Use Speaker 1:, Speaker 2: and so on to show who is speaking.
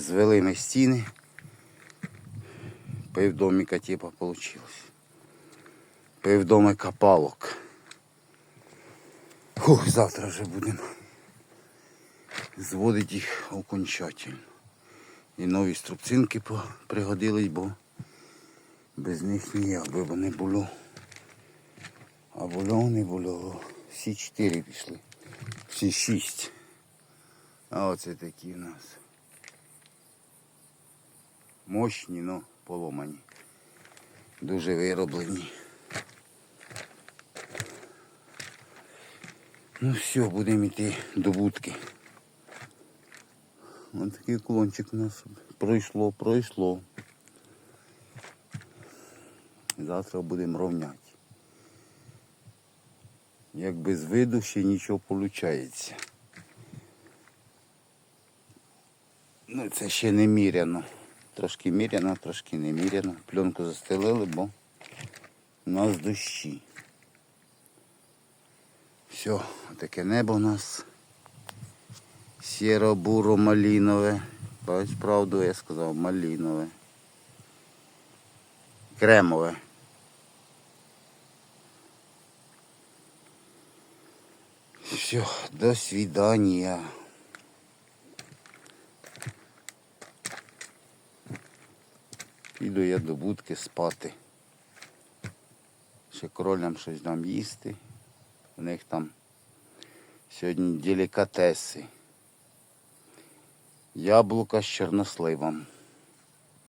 Speaker 1: звели ми стіни. Півдоміка типа вийшло. Півдомика палок. Фух, завтра вже будемо зводити їх окончательно. І нові струбцинки пригодились, бо без них ніяк би не було. А було не було. Всі чотири пішли. Всі шість. А оце такі у нас. Мощні, но поломані. Дуже вироблені. Ну все, будемо йти до будки. Ось такий уклончик у нас пройшло, пройшло. Завтра будемо рівняти. Як без виду ще нічого виходить. Ну це ще не міряно. Трошки міряно, трошки не міряно. Пленку застелили, бо у нас дощі. Все, таке небо у нас. Сіро-буро малінове. Ось правду я сказав, малінове. Кремове. Все, до свидания. Піду я до будки спати. Ще кролям щось дам їсти. У них там сьогодні делікатеси. Яблука з чорносливом.